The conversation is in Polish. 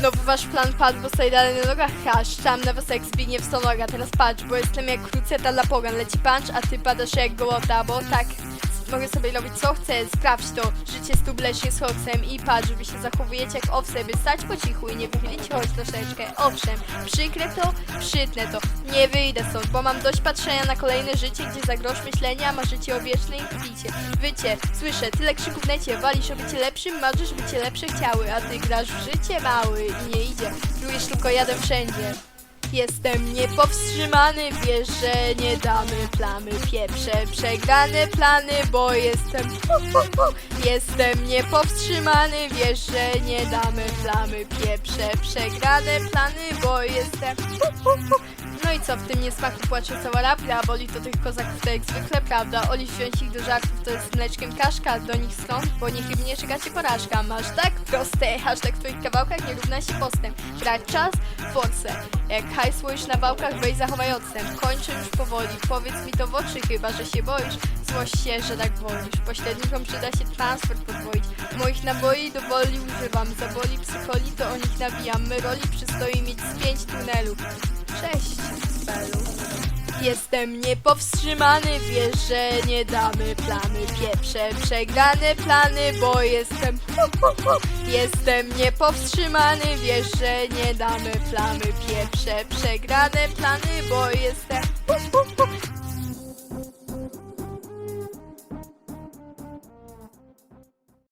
Znowu wasz plan padł, bo stoi dalej na nogach hasz Tam na was jak Zbigniew Stonoga Teraz patrz, bo jestem jak kruceta dla pogan. Leci punch, a ty padasz jak gołota Bo tak, mogę sobie robić co chcę Sprawdź to, życie stu bleśnie z hoksem I patrz, wy się zachowujecie jak owce By stać po cichu i nie wychylić choć troszeczkę. Owszem, przykre to, przytnę to. Nie wyjdę stąd, bo mam dość patrzenia na kolejne życie Gdzie za grosz myślenia marzycie o wiecznej kwicie Wycie, słyszę, tyle krzyków necie. Walisz o bycie lepszym, marzysz bycie lepsze chciały A ty grasz w życie mały i nie idzie. Plujesz tylko jadę wszędzie Jestem niepowstrzymany, wiesz, że nie damy plamy Pieprze przegrane plany, bo jestem hu, hu, hu. Jestem niepowstrzymany, wiesz, że nie damy plamy Pieprze przegrane plany, bo jestem hu, hu, hu. No i co, w tym niesmaku płacze cała rapra Boli to tych kozaków to jak zwykle, prawda? Oli wziąć ich do żartów to jest mleczkiem kaszka Do nich stąd, bo niechybnie czeka cię porażka. Masz tak proste, hashtag w twoich kawałkach nie równa się postęp. Brać czas, force. Jak hajsło już na wałkach, weź zachowaj odstęp. Kończę już powoli, powiedz mi to w oczy chyba, że się boisz. Złość się, że tak wolisz. Pośrednikom przyda się transfer podwoić. Moich naboi do boli używam. Zaboli psycholi, to o nich nabijam. My roli przystoi mieć z pięć tunelów Cześć, Jestem niepowstrzymany, wiesz, że nie damy plamy Pieprze przegrane plany, bo jestem. Jestem niepowstrzymany, wiesz, że nie damy plamy Pieprze przegrane plany, bo jestem.